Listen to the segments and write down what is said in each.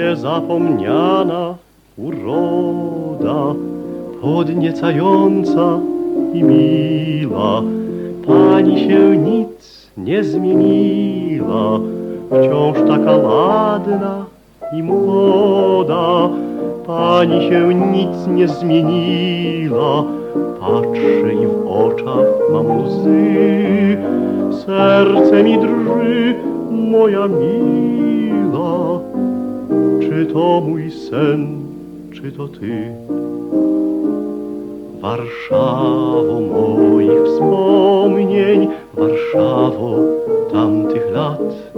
niezapomniana uroda, podniecająca i miła. Pani się nic nie zmieniła, wciąż taka ładna i młoda. Pani się nic nie zmieniła, patrzę i w oczach mam łzy. Serce mi drży, moja miła. Czy to mój sen, czy to ty? Warszawo moich wspomnień, Warszawo tamtych lat,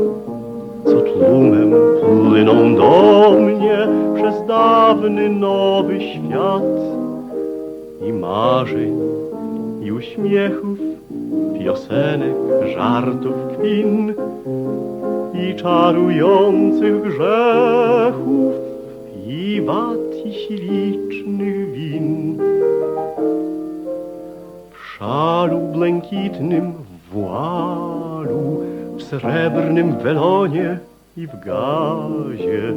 co tłumem płyną do mnie przez dawny nowy świat i marzeń, i uśmiechów, piosenek, żartów, kwin i czarujących grzechów i wad i ślicznych win. W szalu błękitnym włalu, w srebrnym welonie i w gazie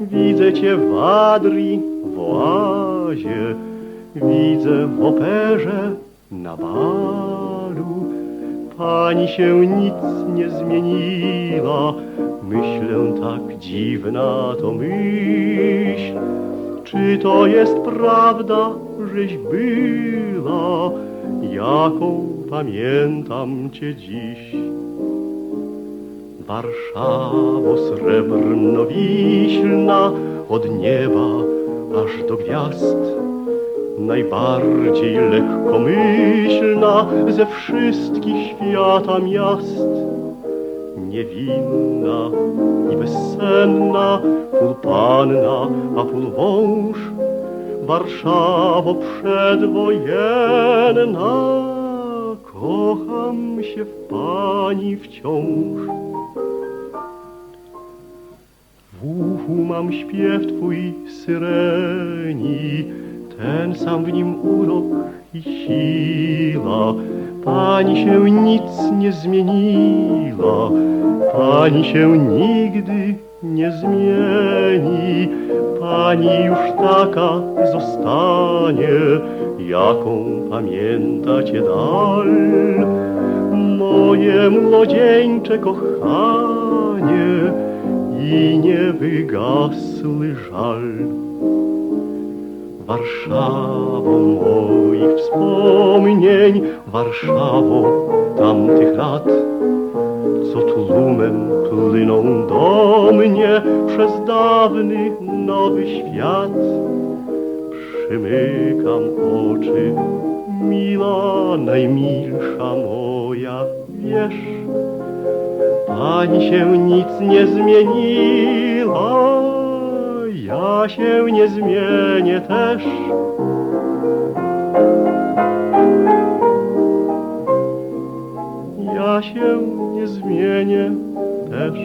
widzę cię w Adrii, w oazie, widzę w operze na balu. Pani się nic nie zmieniła, myślę tak dziwna to myśl. Czy to jest prawda, żeś była, jaką pamiętam cię dziś? Warszawo srebrno-wiślna, od nieba aż do gwiazd. Najbardziej lekkomyślna ze wszystkich świata miast. Niewinna i bezsenna, pół panna, a pół wąż. Warszawo przedwojenna, kocham się w pani wciąż. W uchu mam śpiew twój syreni, ten sam w nim urok i siła. Pani się nic nie zmieniła, pani się nigdy nie zmieni. Pani już taka zostanie, jaką pamięta cię dal. Moje młodzieńcze kochanie i niewygasły żal. Warszawo moich wspomnień, Warszawo tamtych lat, co tłumem płyną do mnie przez dawny nowy świat. Przymykam oczy, miła, najmilsza moja, wiesz, Pani się nic nie zmieniła, ja się nie zmienię też. Ja się nie zmienię też.